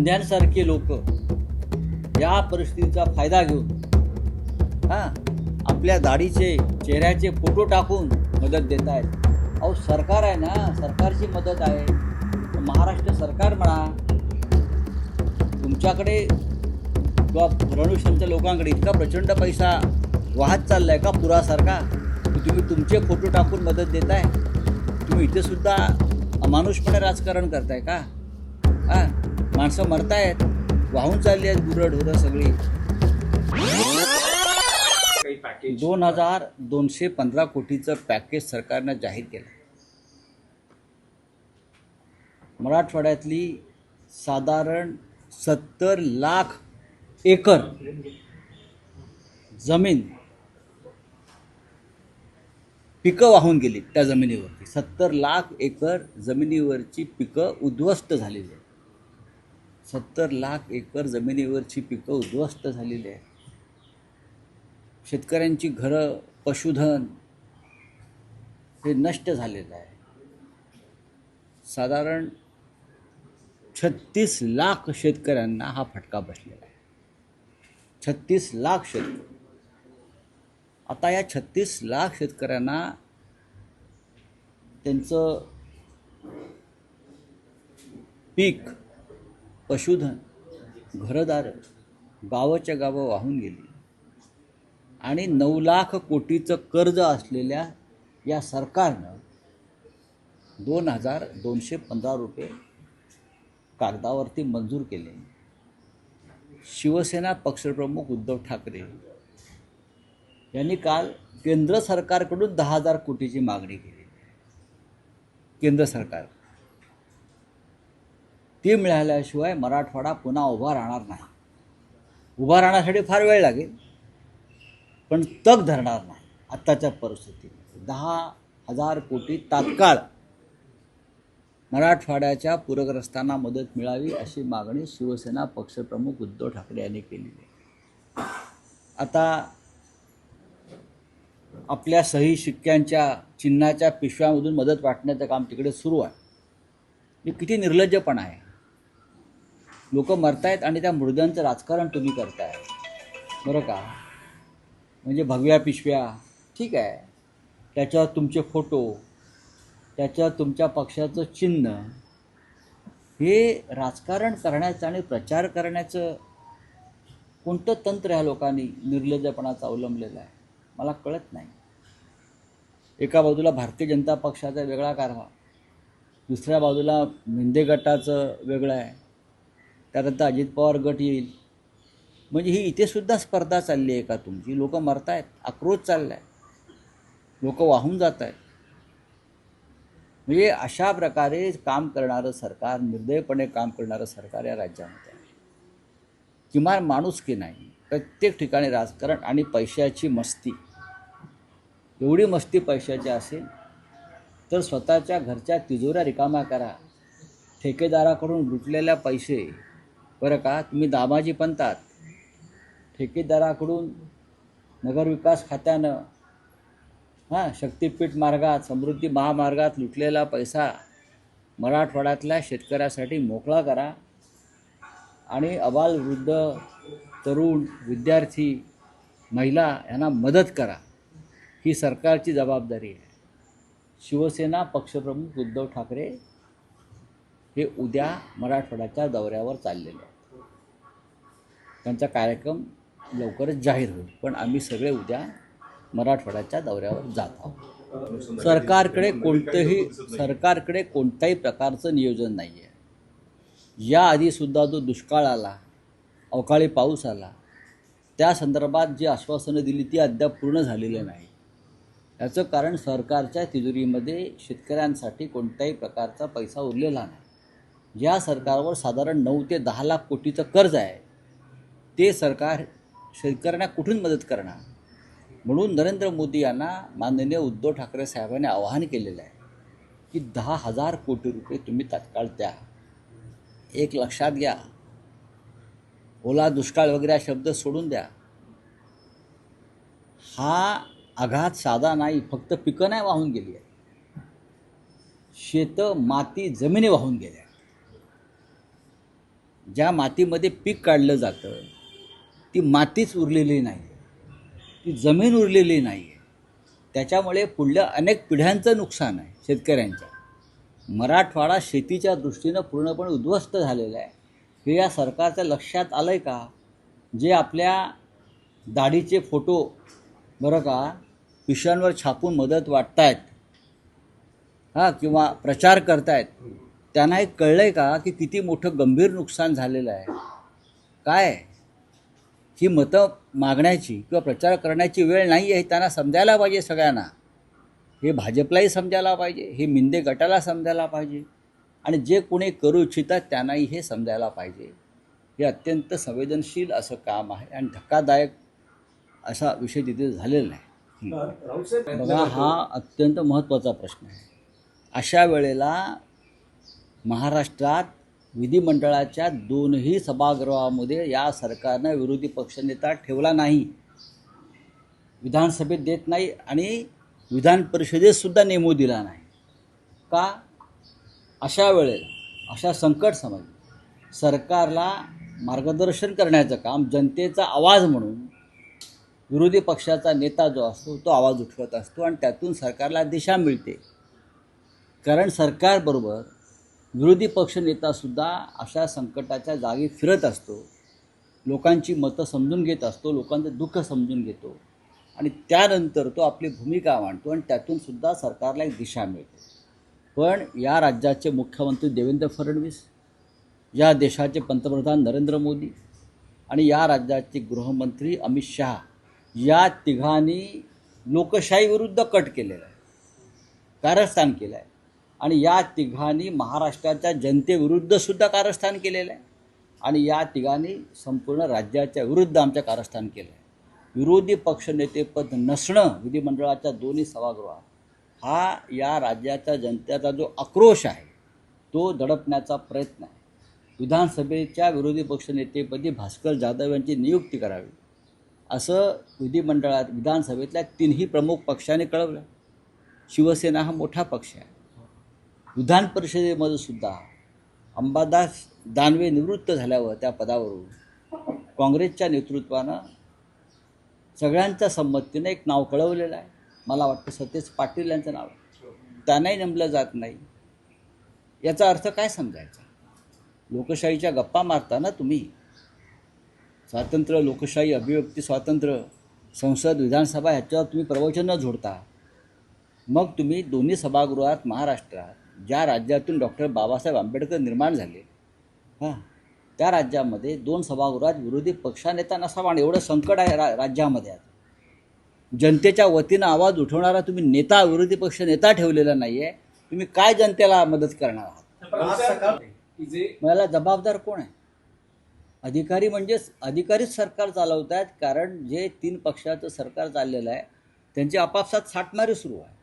शिंद्यांसारखे लोक या परिस्थितीचा फायदा घेऊन हां आपल्या दाढीचे चेहऱ्याचे फोटो टाकून मदत देत आहेत. अहो सरकार आहे ना सरकारची मदत आहे. महाराष्ट्र सरकार म्हणा तुमच्याकडे किंवा रणुशंच्या लोकांकडे इतका प्रचंड पैसा वाहत चाललाय का पुरासारखा? की तुम्ही तुमचे फोटो टाकून मदत देताय? तुम्ही इथे सुद्धा अमानुषपणे राजकारण करताय का? हां? माणसं मरतायत वाहून चालली आहेत गुरं ढोरं सगळी. दोन हजार दोनशे पंधरा कोटीचं पॅकेज सरकारनं जाहीर केलं. मराठवाड्यातली साधारण सत्तर लाख एकर जमीन पिकं वाहून गेली त्या जमिनीवरती. सत्तर लाख एकर जमिनीवरची पिकं उद्ध्वस्त झालेली आहेत. सत्तर लाख एकर जमिनीवरची पिकं उद्ध्वस्त झालेली आहेत. शेतकऱ्यांची घरं पशुधन हे नष्ट झालेलं आहे. साधारण छत्तीस लाख शेतकऱ्यांना हा फटका बसलेला आहे. छत्तीस लाख शेतकरी. आता या छत्तीस लाख शेतकऱ्यांना त्यांचं पीक पशुधन घरदारं गावाच्या गावं वाहून गेली. आणि नऊ लाख कोटीचं कर्ज असलेल्या या सरकारनं दोन हजार दोनशे पंधरा रुपये कागदावरती मंजूर केले. शिवसेना पक्षप्रमुख उद्धव ठाकरे यांनी काल केंद्र सरकारकडून दहा हजार कोटीची मागणी केली. केंद्र सरकार ती मिळाल्याशिवाय मराठवाडा पुन्हा उभा राहणार नाही. उभा राहण्यासाठी फार वेळ लागेल पण तग धरणार नाही आत्ताच्या परिस्थितीत दहा हजार कोटी तात्काळ मराठवाड्याच्या पूरग्रस्तांना मदत मिळावी अशी मागणी शिवसेना पक्षप्रमुख उद्धव ठाकरे यांनी केलेली आहे. आता आपल्या सही शिक्क्यांच्या चिन्हाच्या पिशव्यामधून मदत वाटण्याचं काम तिकडे सुरू आहे. हे किती निर्लज्जपणा आहे. लोक मरतायत आणि त्या मृद्यांचं राजकारण तुम्ही करताय. बरं का? म्हणजे भगव्या पिशव्या ठीक आहे. त्याच्यावर तुमचे फोटो त्याच्यावर तुमच्या पक्षाचं चिन्ह हे राजकारण करण्याचं आणि प्रचार करण्याचं कोणतं तंत्र ह्या लोकांनी निर्लज्जपणाचं अवलंबलेलं आहे? मला कळत नाही. एका बाजूला भारतीय जनता पक्षाचा वेगळा कारभार दुसऱ्या बाजूला मिंदे गटाचं वेगळं आहे. त्यानंतर अजित पवार गट येईल. म्हणजे ही इथेसुद्धा स्पर्धा चालली आहे का तुमची? लोक आहेत आक्रोश चालला आहे लोक वाहून जात आहेत म्हणजे अशा प्रकारे काम करणारं सरकार निर्दयपणे काम करणारं सरकार या राज्यामध्ये आहे. किमान माणूस की नाही प्रत्येक ठिकाणी राजकारण आणि पैशाची मस्ती. एवढी मस्ती पैशाची असेल तर स्वतःच्या घरच्या तिजोऱ्या रिकाम्या करा. ठेकेदाराकडून लुटलेल्या पैसे बरं का? तुम्ही दामाजी पंतात ठेकेदाराकडून नगरविकास खात्यानं हां शक्तिपीठ मार्गात समृद्धी महामार्गात लुटलेला पैसा मराठवाड्यातल्या शेतकऱ्यासाठी मोकळा करा. आणि अबाल वृद्ध तरुण विद्यार्थी महिला यांना मदत करा. ही सरकारची जबाबदारी आहे. शिवसेना पक्षप्रमुख उद्धव ठाकरे हे उद्या मराठवाड्याच्या दौऱ्यावर चाललेले आहे त्यांचा कार्यक्रम लवकरच जाहीर होईल. पण आम्ही सगळे उद्या मराठवाड्याच्या दौऱ्यावर जात आहोत. सरकारकडे कोणतंही सरकारकडे कोणत्याही प्रकारचं नियोजन नाही आहे याआधीसुद्धा जो दुष्काळ आला अवकाळी पाऊस आला त्या संदर्भात जी आश्वासनं दिली ती अद्याप पूर्ण झालेली नाही. याचं कारण सरकारच्या तिजोरीमध्ये शेतकऱ्यांसाठी कोणत्याही प्रकारचा पैसा उरलेला नाही. या सरकारवर साधारण नऊ ते दहा लाख कोटीचं कर्ज आहे. ते सरकार शेतकऱ्यांना कुठून मदत करणार? म्हणून नरेंद्र मोदी यांना माननीय उद्धव ठाकरे साहेबांनी आवाहन केलेलं आहे की दहा हजार कोटी रुपये तुम्ही तात्काळ द्या. एक लक्षात घ्या. ओला दुष्काळ वगैरे हा शब्द सोडून द्या. हा आघात साधा नाही फक्त पिकं नाही वाहून गेली आहे शेतं माती जमिनी वाहून गेल्या ज्या मातीमध्ये पीक काढलं जातं ती मातीच उरलेली नाही. ती जमीन उरलेली नाही. आहे त्याच्यामुळे पुढल्या अनेक पिढ्यांचं नुकसान आहे शेतकऱ्यांचं मराठवाडा शेतीच्या दृष्टीनं पूर्णपणे उद्ध्वस्त झालेला आहे. हे या सरकारच्या लक्षात आलं आहे का? जे आपल्या दाढीचे फोटो बरं का पिशांवर छापून मदत वाटतायत हां किंवा प्रचार करतायत त्यांना हे कळलं आहे का की किती मोठं गंभीर नुकसान झालेलं आहे? काय? ही मतं मागण्याची किंवा प्रचार करण्याची वेळ नाही आहे हे त्यांना समजायला पाहिजे सगळ्यांना. हे भाजपलाही समजायला पाहिजे हे मिंदे गटाला समजायला पाहिजे आणि जे कोणी करू इच्छितात त्यांनाही हे समजायला पाहिजे. हे अत्यंत संवेदनशील असं काम आहे आणि धक्कादायक असा विषय तिथे झालेला आहे. बघा हा अत्यंत महत्त्वाचा प्रश्न आहे. अशा वेळेला महाराष्ट्रात विधिमंडळाच्या दोनही सभागृहामध्ये या सरकारनं विरोधी पक्षनेता ठेवला नाही. विधानसभेत देत नाही आणि विधान परिषदेतसुद्धा नेमू दिला नाही. का? अशा वेळेला अशा संकट समज सरकारला मार्गदर्शन करण्याचं काम जनतेचा आवाज म्हणून विरोधी पक्षाचा नेता जो असतो तो आवाज उठवत असतो आणि त्यातून सरकारला दिशा मिळते. कारण सरकारबरोबर विरोधी पक्षनेतासुद्धा अशा संकटाच्या जागी फिरत असतो. लोकांची मतं समजून घेत असतो लोकांचं दुःख समजून घेतो. आणि त्यानंतर तो आपली भूमिका मांडतो आणि त्यातूनसुद्धा सरकारला एक दिशा मिळते. पण या राज्याचे मुख्यमंत्री देवेंद्र फडणवीस या देशाचे पंतप्रधान नरेंद्र मोदी आणि या राज्याचे गृहमंत्री अमित शहा या तिघांनी लोकशाहीविरुद्ध कट केलेला आहे. कारस्थान केलं आहे. आणि या तिघांनी महाराष्ट्राच्या जनतेविरुद्ध सुद्धा कारस्थान केलेलं आहे. आणि या तिघांनी संपूर्ण राज्याच्या विरुद्ध आमच्या कारस्थान केलं आहे विरोधी पक्षनेतेपद नसणं विधिमंडळाच्या दोन्ही सभागृहात हा या राज्याच्या जनतेचा जो आक्रोश आहे तो दडपण्याचा प्रयत्न आहे. विधानसभेच्या विरोधी पक्षनेतेपदी भास्कर जाधव यांची नियुक्ती करावी असं विधिमंडळात विधानसभेतल्या तिन्ही प्रमुख पक्षाने कळवलं. शिवसेना हा मोठा पक्ष आहे. विधान परिषदेमध्ये सुद्धा अंबादास दानवे निवृत्त झाल्यावर त्या पदावरून काँग्रेसच्या नेतृत्वानं सगळ्यांच्या संमतीनं एक नाव कळवलेलं आहे. मला वाटतं सतेज पाटील यांचं नाव त्यांनाही नेमलं जात नाही. याचा अर्थ काय समजायचा? लोकशाहीच्या गप्पा मारताना तुम्ही स्वातंत्र्य लोकशाही अभिव्यक्ती स्वातंत्र्य संसद विधानसभा ह्याच्यावर तुम्ही प्रवचनं जोडता. मग तुम्ही दोन्ही सभागृहात महाराष्ट्रात ज्या राज्यातून डॉक्टर बाबासाहेब आंबेडकर निर्माण झाले हां त्या राज्यामध्ये दोन सभागृहात विरोधी पक्षानेता नसावा आणि एवढं संकट आहे रा राज्यामध्ये आता. जनतेच्या वतीनं आवाज उठवणारा तुम्ही नेता विरोधी पक्ष नेता ठेवलेला नाही आहे तुम्ही काय जनतेला मदत करणार आहात? मला जबाबदार कोण आहे? अधिकारी म्हणजेच अधिकारीच सरकार चालवत आहेत कारण जे तीन पक्षाचं सरकार चाललेलं आहे त्यांची आपापसात साठमारी सुरू आहे.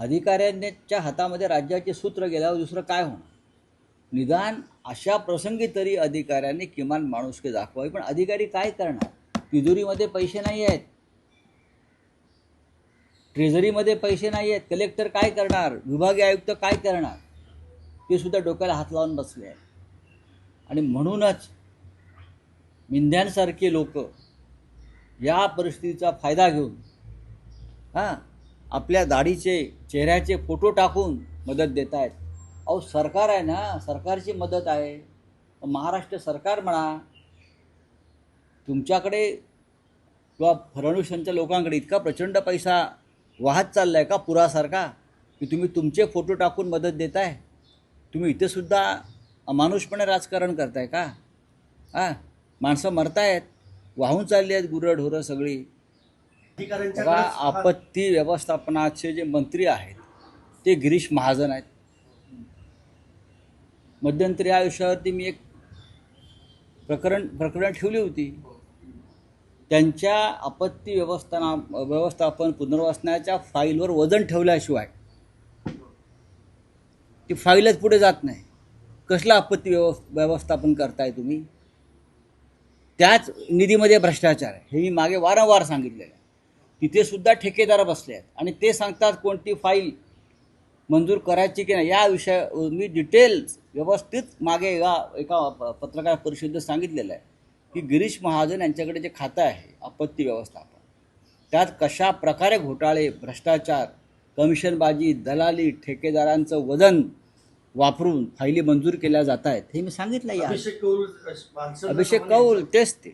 अधिकाऱ्यांच्या हातामध्ये राज्याचे सूत्र गेल्यावर दुसरं काय होणार? निदान अशा प्रसंगी तरी अधिकाऱ्यांनी किमान माणुसकी दाखवावी. पण अधिकारी काय करणार? तिजोरीमध्ये पैसे नाही आहेत. ट्रेझरीमध्ये पैसे नाही आहेत. कलेक्टर काय करणार? विभागीय आयुक्त काय करणार? ते सुद्धा डोक्याला हात लावून बसले आहेत. आणि म्हणूनच मिंध्यांसारखे लोक या परिस्थितीचा फायदा घेऊन हां आपल्या दाढीचे चेहऱ्याचे फोटो टाकून मदत देत आहेत अहो सरकार आहे ना सरकारची मदत आहे. महाराष्ट्र सरकार म्हणा तुमच्याकडे किंवा फडणवीस यांच्या लोकांकडे इतका प्रचंड पैसा वाहत चालला आहे का पुरासारखा की तुम्ही तुमचे फोटो टाकून मदत देताय? तुम्ही इथेसुद्धा अमानुषपणे राजकारण करताय का? हां माणसं मरतायत वाहून चालली आहेत गुरं ढोरं सगळी. बघा आपत्ती व्यवस्थापनाचे जे मंत्री आहेत ते गिरीश महाजन आहेत. मध्यंतरी या विषयावरती मी एक प्रकरण प्रकरण ठेवली होती. त्यांच्या आपत्ती व्यवस्थाना व्यवस्थापन पुनर्वसनाच्या फाईलवर वजन ठेवल्याशिवाय ती फाईलच पुढे जात नाही. कसलं आपत्ती व्यव व्यवस्थापन करताय तुम्ही? त्याच निधीमध्ये भ्रष्टाचार आहे. हे मी मागे वारंवार सांगितलेलं आहे. तिथे सुद्धा ठेकेदार बसले आहेत. आणि ते सांगतात कोणती फाईल मंजूर करायची की नाही या विषय मी डिटेल्स व्यवस्थित मागे एका एका पत्रकार परिषदेत सांगितलेलं आहे की गिरीश महाजन यांच्याकडे जे खातं आहे आपत्ती व्यवस्थापन त्यात कशा प्रकारे घोटाळे भ्रष्टाचार कमिशनबाजी दलाली ठेकेदारांचं वजन वापरून फायली मंजूर केल्या जात आहेत हे मी सांगितलं या. अभिषेक कौल माणसं अभिषेक कौल तेच ते.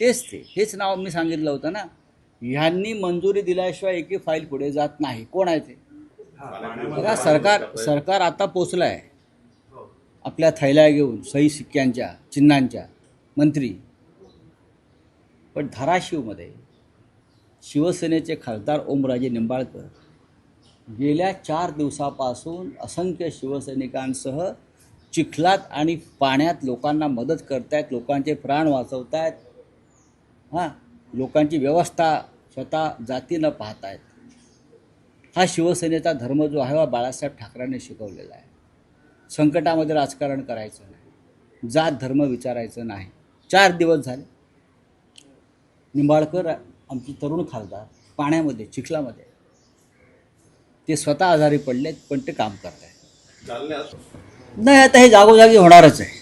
तेच ते. हेच नाव मी सांगितलं होतं ना. ह्यांनी मंजुरी दिल्याशिवाय एकही फाईल पुढे जात नाही. कोण आहे ते? बघा सरकार सरकार आता पोचलं आहे आपल्या थैल्या घेऊन सही सिक्क्यांच्या चिन्हांच्या मंत्री. पण धाराशिवमध्ये शिवसेनेचे खासदार ओमराजे निंबाळकर गेल्या चार दिवसापासून असंख्य शिवसैनिकांसह चिखलात आणि पाण्यात लोकांना मदत करतायत लोकांचे प्राण वाचवत आहेत हां. लोकांची व्यवस्था स्वतः जातीनं पाहतायत. हा शिवसेनेचा धर्म जो आहे हा बाळासाहेब ठाकरेंनी शिकवलेला आहे. संकटामध्ये राजकारण करायचं नाही. जात धर्म विचारायचं नाही. चार दिवस झाले. निंबाळकर आमचे तरुण खासदार पाण्यामध्ये चिखलामध्ये ते स्वतः आजारी पडलेत पण ते काम करत आहेत नाही आता हे जागोजागी होणारच आहे.